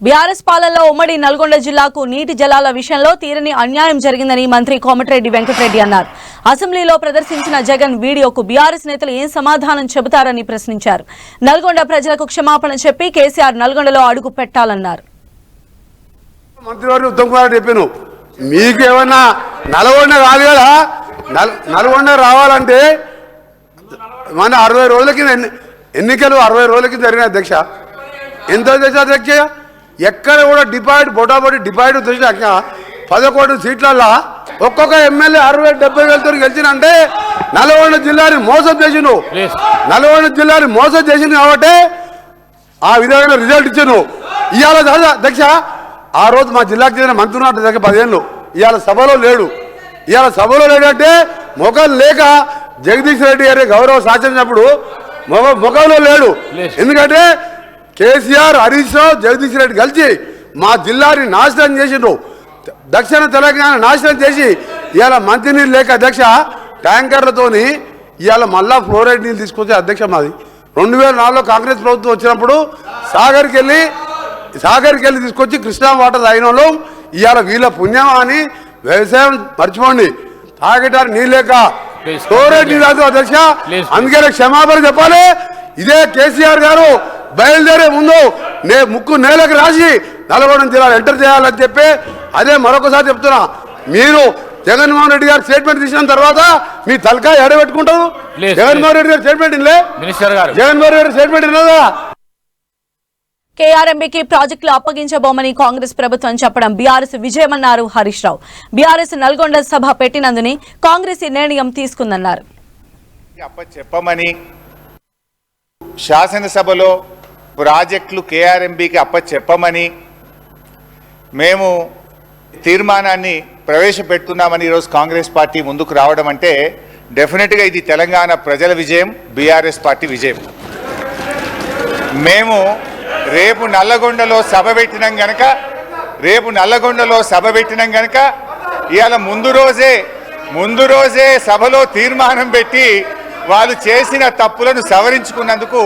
BRS పాలనలో ఉమ్మడి నల్గొండ జిల్లాకు నీటి జలాల విషయంలో తీరని అన్యాయం జరిగిందని మంత్రి కోమటిరెడ్డి వెంకటరెడ్డి అన్నారు. అసెంబ్లీలో ప్రదర్శించిన జగన్ వీడియోకు బీఆర్ఎస్ నేతలు ఏం సమాధానం చెబుతారని ప్రశ్నించారు. నల్గొండ ప్రజలకు క్షమాపణ చెప్పి కేసీఆర్ నల్గొండలో అడుగు పెట్టాలన్నారు. మీకేమన్నా నల్గొండ కాదు కదా? నల్ నల్గొండ రావాలంటే మన అరవై రోజుల కింద ఎన్నికలు అరవై రోజుల కింద జరిగిన అధ్యక్ష. ఎంత అధ్యక్ష? ఎక్కడ కూడా డిపాయిట్ బొటాబొటి డిపాయిట్ తెచ్చిన పదకొండు సీట్లల్లో ఒక్కొక్క ఎమ్మెల్యే అరవై డెబ్బై వేలతో గెలిచినంటే నల్గొండ జిల్లాని మోసం చేసిండు. నల్గొండ జిల్లాని మోసం చేసింది కాబట్టి ఆ విధమైన రిజల్ట్ ఇచ్చాను ఇవాళ అధ్యక్ష ఆ రోజు మా జిల్లాకు చెందిన మంత్రి ఉన్నట్టు దగ్గర పదిహేను ఇవాళ సభలో లేడు. ఇవాళ సభలో లేడంటే ముఖం లేక జగదీష్ రెడ్డి గారి గౌరవ శాసించినప్పుడు మొగ ముఖంలో లేడు. ఎందుకంటే కేసీఆర్ హరీష్ రావు జగదీష్ రెడ్డి కలిసి మా జిల్లాని నాశనం చేసిండ్రు. దక్షిణ తెలంగాణ నాశనం చేసి ఇవాళ మంచినీళ్ళు లేక అధ్యక్ష ట్యాంకర్లతోని ఇవాళ మళ్ళా ఫ్లోరైడ్ నీళ్ళు తీసుకొచ్చే అధ్యక్ష మాది. రెండు వేల నాలుగులో కాంగ్రెస్ ప్రభుత్వం వచ్చినప్పుడు సాగర్కి వెళ్ళి సాగర్కి వెళ్ళి తీసుకొచ్చి కృష్ణా వాటర్ తాగిన వాళ్ళం ఇవాళ వీళ్ళ పుణ్యం అని వ్యవసాయం మర్చిపోండి. తాగటానికి నీళ్ళు లేక ఫ్లోరైడ్ నీళ్ళు అధ్యక్ష. Please, అందుకే నాకు క్షమాపణ చెప్పాలి. ఇదే కేసీఆర్ గారు బయలుదేరే ముందు నే ముక్కు నేలకు రాసి నల్గొండ జిల్లాలో ఎంటర్ చేయాలని చెప్పి అదే మరొకసారి చెప్తున్నా. మీరు జగన్మోహన్ రెడ్డి గారు స్టేట్మెంట్ తీసిన తర్వాత మీ తలకాయ ఎడబెట్టుకుంటారు. జగన్మోహన్ రెడ్డి గారు స్టేట్మెంట్ ఇల్లే మినిస్టర్ గారు. జగన్మోహన్ రెడ్డి స్టేట్మెంట్ ఇన్నదా కేఆర్ఎంబీకి ప్రాజెక్టులు అప్పగించబోమని కాంగ్రెస్ ప్రభుత్వం చెప్పడం బీఆర్ఎస్ విజయమన్నారు హరీష్ రావు. బీఆర్ఎస్ నల్గొండ సభ పెట్టినందుని కాంగ్రెస్ ఈ నిర్ణయం తీసుకుందన్నారు. చెప్పమని శాసనసభలో ప్రాజెక్టులు కేఆర్ఎంబికి అప్ప చెప్పమని మేము తీర్మానాన్ని ప్రవేశపెడుతున్నామని ఈరోజు కాంగ్రెస్ పార్టీ ముందుకు రావడం అంటే డెఫినెట్గా ఇది తెలంగాణ ప్రజల విజయం బీఆర్ఎస్ పార్టీ విజయం. మేము రేపు నల్లగొండలో సభ పెట్టినాం గనక రేపు నల్లగొండలో సభ పెట్టినాం గనక ఇవాళ ముందు రోజే ముందు రోజే సభలో తీర్మానం పెట్టి వాళ్ళు చేసిన తప్పులను సవరించుకున్నందుకు